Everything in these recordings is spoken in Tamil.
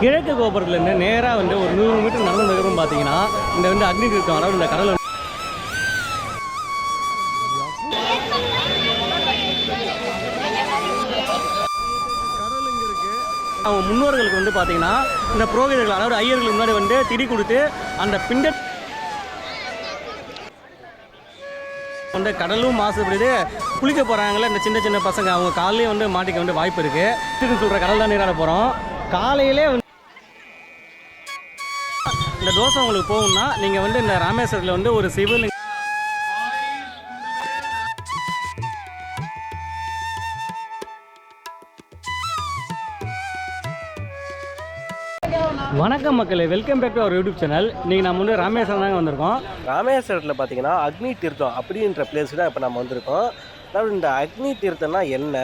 கிழக்கு கோபுரத்துலேருந்து நேராக வந்து ஒரு நூறு மீட்டர் நடந்து நகரம் பார்த்தீங்கன்னா இந்த வந்து அக்னி தீர்த்தம் அதாவது இந்த கடல் அவங்க முன்னோர்களுக்கு வந்து பார்த்தீங்கன்னா இந்த புரோகிதர்கள் அதாவது ஐயர்களுக்கு முன்னாடி வந்து திடி கொடுத்து அந்த பிண்ட வந்து கடலும் மாசுபடுது. குளிக்க போகிறாங்களே இந்த சின்ன சின்ன பசங்க அவங்க காலையிலே வந்து மாட்டிக்க வந்து வாய்ப்பு இருக்குது சொல்கிற கடல் தான் நீராட போகிறோம் காலையிலே வந்து இந்த தோசை உங்களுக்கு போகணும்னா நீங்கள் வந்து இந்த ராமேஸ்வரத்தில் வந்து ஒரு சிவலிங்க வணக்கம் மக்களே வெல்கம் பேக் டு அவர் யூடியூப் சேனல் இன்றைக்கி நம்ம வந்து ராமேஸ்வரம் தாங்க வந்திருக்கோம். ராமேஸ்வரத்தில் பார்த்தீங்கன்னா அக்னி தீர்த்தம் அப்படின்ற பிளேஸ் தான் இப்போ நம்ம வந்திருக்கோம். அதாவது இந்த அக்னி தீர்த்தம்னா என்ன?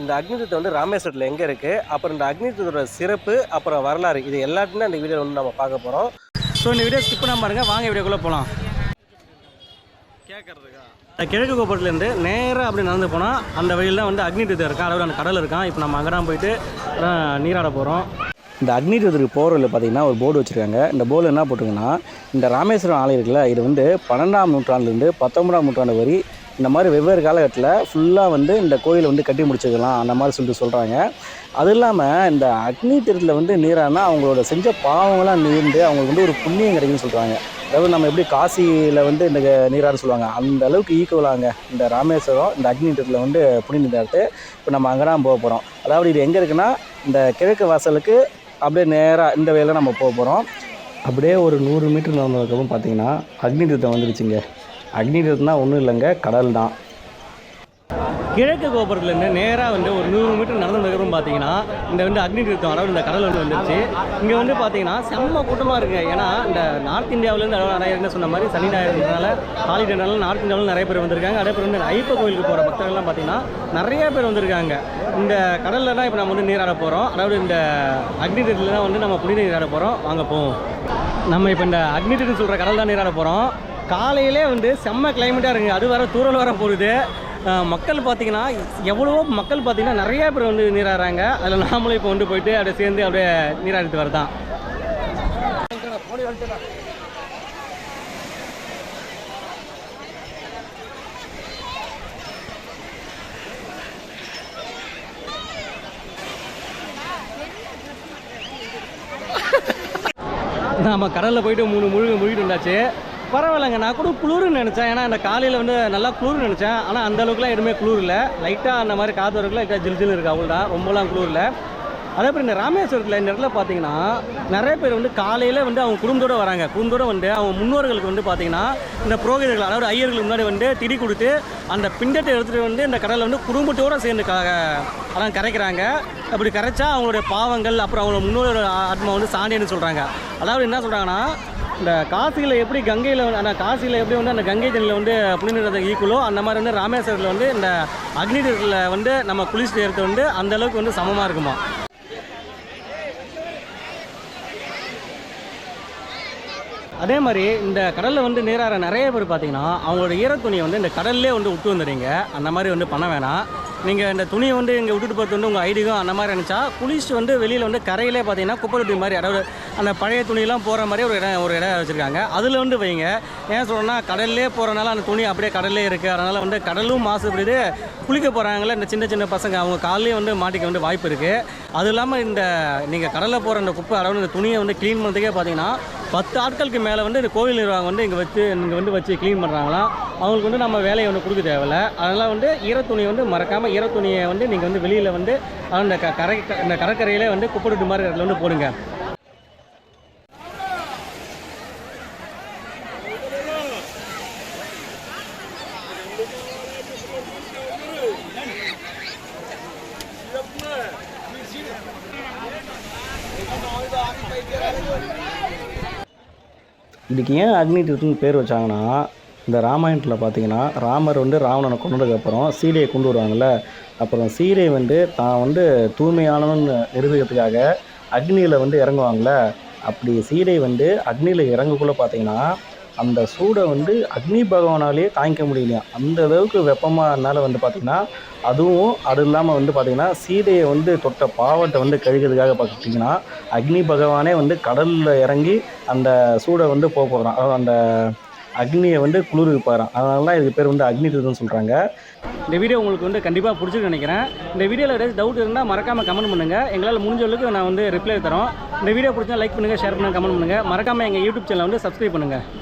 இந்த அக்னி தீர்த்தம் வந்து ராமேஸ்வரத்தில் எங்கே இருக்குது அப்புறம் இந்த அக்னி தீர்த்தோட சிறப்பு அப்புறம் வரலாறு இது எல்லாத்தையுமே அந்த வீடியோ வந்து நம்ம பார்க்க போகிறோம் ஸோ இந்த வீடியோ ஸ்கிப் பண்ணாம பாருங்க. வாங்க வீடியோக்குள்ளே போகலாம் கேட்குறதுக்கா கிழக்கு கோபுரத்துலேருந்து நேராக அப்படி நடந்து போனால் அந்த வழியில் தான் வந்து அக்னி தீர்த்தம் இருக்கான் அதாவது அந்த கடல் இருக்கான் இப்போ நம்ம அங்கே தான் போயிட்டு நீராட போகிறோம் இந்த அக்னி தீர்த்தத்துக்கு போகிறதுல பார்த்தீங்கன்னா ஒரு போர்டு வச்சுருக்காங்க. இந்த போர்டில் என்ன போட்டிருக்குன்னா இந்த ராமேஸ்வரம் ஆலயம் இருக்குல்ல இது வந்து பன்னெண்டாம் நூற்றாண்டுலேருந்து பத்தொன்பதாம் நூற்றாண்டு வரை இந்த மாதிரி வெவ்வேறு காலகட்டத்தில் ஃபுல்லாக வந்து இந்த கோயிலை வந்து கட்டி முடிச்சிக்கலாம் அந்த மாதிரி சொல்லிட்டு சொல்கிறாங்க அது இல்லாமல் இந்த அக்னி தீர்த்தத்தில் வந்து நீரானா அவங்களோட செஞ்ச பாவங்களாம் நீர்ந்து அவங்களுக்கு வந்து ஒரு புண்ணியம் கிடைக்குன்னு சொல்கிறாங்க அதாவது நம்ம எப்படி காசியில் வந்து இந்த நீராட சொல்லுவாங்க. அந்த அளவுக்கு ஈக்குவலாங்க. இந்த ராமேஸ்வரம் இந்த அக்னி தீர்த்தத்தில் வந்து புனித நீராட்டு. இப்போ நம்ம அங்கே தான் போக போகிறோம் அதாவது இது எங்கே இருக்குன்னா இந்த கிழக்கு வாசலுக்கு அப்படியே நேராக இந்த வழியில் நம்ம போக போகிறோம் அப்படியே ஒரு நூறு மீட்டர் நடந்ததுக்கப்புறம் பார்த்தீங்கன்னா அக்னி தீர்த்தம் வந்துருச்சுங்க. அக்னி ஒன்றும் இல்லைங்க கடல் தான். கிழக்கு கோபுரத்துலேருந்து நேராக வந்து ஒரு நூறு மீட்டர் நடந்து நகரம் பார்த்தீங்கன்னா இந்த வந்து அக்னி தீர்த்தம் அளவு இந்த கடல் வந்து வந்துருச்சு. இங்கே வந்து பார்த்தீங்கன்னா செம்ம கூட்டமாக இருக்குது ஏன்னா இந்த நார்த் இந்தியாவிலேருந்து அதாவது நிறைய என்ன சொன்ன மாதிரி சனி ஞாயிறுனால ஹாலிடேனால நார்த் இந்தியாவில் நிறைய பேர் வந்திருக்காங்க. அதே பேர் வந்து ஐப்ப கோயிலுக்கு போகிற பக்தர்கள்லாம் பார்த்தீங்கன்னா நிறைய பேர் வந்திருக்காங்க. இந்த கடலில் தான் இப்போ நம்ம வந்து நீராட போகிறோம் அதாவது இந்த அக்னி தீர்த்தத்தில் தான் வந்து நம்ம புனித நீராட போகிறோம் வாங்க போவோம். நம்ம இப்போ இந்த அக்னி தீர்த்தம் சொல்கிற கடல் தான் நீராட போகிறோம் காலையிலே வந்து செம்ம கிளைமேட்டாக இருக்குங்க. அது வர தூரல் வர போகுது. மக்கள் பார்த்தீங்கன்னா எவ்வளவோ மக்கள் பார்த்தீங்கன்னா நிறைய பேர் வந்து நீராடுறாங்க. அதில் நாமளும் இப்போ வந்து போயிட்டு அப்படியே சேர்ந்து அப்படியே நீராடிட்டு வரதான். நாம கடலில் போயிட்டு மூணு முழுக முழுகிட்டு வந்தாச்சு. பரவாயில்லைங்க. நான் கூட குளிர்னு நினச்சேன். ஏன்னா அந்த காலையில் வந்து நல்லா குளிர் நினச்சேன். ஆனால் அந்த அளவுக்குலாம் எதுவுமே குளிர் இல்லை. லைட்டாக அந்த மாதிரி காற்று வரைக்கும் லைட்டாக ஜில் ஜில் இருக்குது அவ்வளோதான் ரொம்பலாம் குளிர் இல்லை. அதே மாதிரி இந்த ராமேஸ்வரத்தில் இந்த இடத்துல பார்த்தீங்கன்னா நிறைய பேர் வந்து காலையில் வந்து அவங்க குடும்பத்தோட வராங்க. குடும்பத்தோடு வந்து அவங்க முன்னோர்களுக்கு வந்து பார்த்தீங்கன்னா இந்த புரோகிதர்கள் அதாவது ஐயர்களுக்கு முன்னாடி வந்து திடி கொடுத்து அந்த பிண்டத்தை எடுத்துகிட்டு வந்து இந்த கடலில் வந்து குடும்பத்தோடு சேர்ந்து அதெல்லாம் அதான் கரைக்கிறாங்க. அப்படி கரைச்சா அவங்களுடைய பாவங்கள் அப்புறம் அவங்களோட முன்னோரோட ஆத்மா வந்து சாண்டின்னு சொல்கிறாங்க அதாவது என்ன சொல்கிறாங்கன்னா இந்த காசியில் எப்படி கங்கையில் அந்த காசியில் எப்படி வந்து அந்த கங்கை தண்ணியில் வந்து புனிதத்தை ஈக்குவலோ அந்த மாதிரி வந்து ராமேஸ்வரத்தில் வந்து இந்த அக்னி தீர்த்தத்தில் வந்து நம்ம குளிச்சு சேர்த்து வந்து அந்த அளவுக்கு வந்து சமமாக இருக்குமா? அதே மாதிரி இந்த கடலில் வந்து நீராற நிறைய பேர் பார்த்தீங்கன்னா அவங்களோட ஈரத்துணியை வந்து இந்த கடல்லே வந்து விட்டு வந்துடுறீங்க. அந்த மாதிரி வந்து பண்ண வேணாம். நீங்கள் இந்த துணியை வந்து இங்கே விட்டுட்டு போகிறது வந்து உங்கள் ஐடியும் அந்த மாதிரி நினச்சா குளிச்சுட்டு வந்து வெளியில் வந்து கரையிலே பார்த்தீங்கன்னா குப்பை தொட்டி மாதிரி அதாவது அந்த பழைய துணியெல்லாம் போகிற மாதிரி ஒரு இடம் ஒரு இடம் வச்சுருக்காங்க. அதில் வந்து வைங்க. ஏன் சொல்கிறேன்னா கடல்லே போகிறனால அந்த துணி அப்படியே கடல்லே இருக்குது அதனால் வந்து கடலும் மாசுபடுது. குளிக்க போகிறாங்களே இந்த சின்ன சின்ன பசங்க அவங்க காலையே வந்து மாட்டிக்க வந்து வாய்ப்பு இருக்குது அது இல்லாமல் இந்த நீங்கள் கடலில் போகிற அந்த குப்பை அதாவது இந்த துணியை வந்து க்ளீன் பண்ணுறதுக்கே பார்த்தீங்கன்னா பத்து ஆட்களுக்கு மேலே வந்து இந்த கோவில் நிர்வாகம் வந்து இங்கே வச்சு இங்கே வந்து வச்சு க்ளீன் பண்ணுறாங்களாம். அவங்களுக்கு வந்து நம்ம வேலையை வந்து கொடுக்க தேவையில்ல. அதனால் வந்து ஈரத்துணியை வந்து மறக்காமல் ஈரத்துணியை வந்து நீங்கள் வந்து வெளியில் வந்து அந்த க கரை இந்த கடற்கரையிலே வந்து குப்பை மாதிரி இடத்துல வந்து போடுங்க. இதுக்கு ஏன் அக்னி தீர்த்தம்னு பேர் வச்சாங்கன்னா இந்த ராமாயணத்தில் பார்த்தீங்கன்னா ராமர் வந்து ராவணனை கொண்டதுக்கப்புறம் சீதையை கொண்டு வருவாங்கள்ல அப்புறம் சீதை வந்து தான் வந்து தூய்மையானவன் நிரூபிக்கிறதுக்காக அக்னியில் வந்து இறங்குவாங்கள்ல அப்படி சீதை வந்து அக்னியில் இறங்கக்குள்ளே பார்த்தீங்கன்னா அந்த சூடை வந்து அக்னி பகவானாலேயே தாங்கிக்க முடியலையா? அந்த அளவுக்கு வெப்பமாக வெப்பமானால வந்து பார்த்திங்கன்னா அதுவும் அது இல்லாமல் வந்து பார்த்திங்கன்னா சீதையை வந்து தொட்ட பாவத்தை வந்து கழுகிறதுக்காக பார்த்திங்கன்னா அக்னி பகவானே வந்து கடலில் இறங்கி அந்த சூடை வந்து போக போகிறான் அதாவது அந்த அக்னியை வந்து குளிர்விப்பாராம். அதனால தான் இதுக்கு பேர் வந்து அக்னி தீர்த்தம்னு சொல்கிறாங்க இந்த வீடியோ உங்களுக்கு வந்து கண்டிப்பாக பிடிச்சிருக்கு நினைக்கிறேன். இந்த வீடியோவில் ஏதாச்சும் டவுட் இருந்தால் மறக்காமல் கமெண்ட் பண்ணுங்கள் எங்களால் முடிஞ்ச அளவுக்கு நான் வந்து ரிப்ளை தரோம். இந்த வீடியோ பிடிச்சா லைக் பண்ணுங்கள் ஷேர் பண்ணுங்கள் கமெண்ட் பண்ணுங்கள் மறக்காமல் எங்கள் யூடியூப் சேனலை வந்து சப்ஸ்கிரைப் பண்ணுங்கள்